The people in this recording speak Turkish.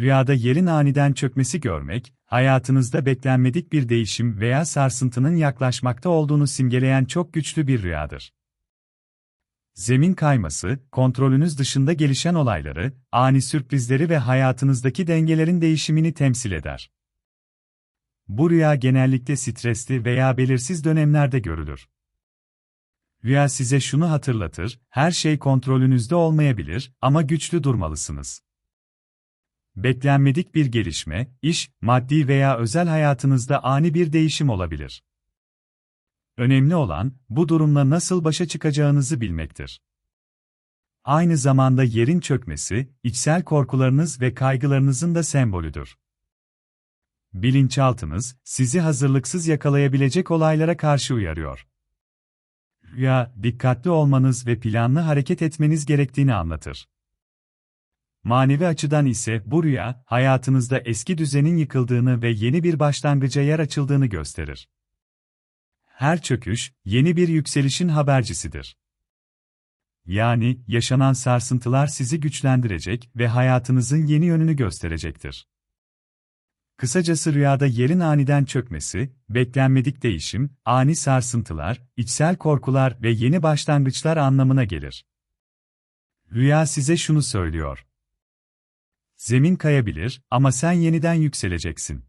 Rüyada yerin aniden çökmesi görmek, hayatınızda beklenmedik bir değişim veya sarsıntının yaklaşmakta olduğunu simgeleyen çok güçlü bir rüyadır. Zemin kayması, kontrolünüz dışında gelişen olayları, ani sürprizleri ve hayatınızdaki dengelerin değişimini temsil eder. Bu rüya genellikle stresli veya belirsiz dönemlerde görülür. Rüya size şunu hatırlatır, her şey kontrolünüzde olmayabilir ama güçlü durmalısınız. Beklenmedik bir gelişme, iş, maddi veya özel hayatınızda ani bir değişim olabilir. Önemli olan, bu durumla nasıl başa çıkacağınızı bilmektir. Aynı zamanda yerin çökmesi, içsel korkularınız ve kaygılarınızın da sembolüdür. Bilinçaltınız, sizi hazırlıksız yakalayabilecek olaylara karşı uyarıyor. Rüya, dikkatli olmanız ve planlı hareket etmeniz gerektiğini anlatır. Manevi açıdan ise bu rüya, hayatınızda eski düzenin yıkıldığını ve yeni bir başlangıca yer açıldığını gösterir. Her çöküş, yeni bir yükselişin habercisidir. Yani, yaşanan sarsıntılar sizi güçlendirecek ve hayatınızın yeni yönünü gösterecektir. Kısacası rüyada yerin aniden çökmesi, beklenmedik değişim, ani sarsıntılar, içsel korkular ve yeni başlangıçlar anlamına gelir. Rüya size şunu söylüyor. Zemin kayabilir ama sen yeniden yükseleceksin.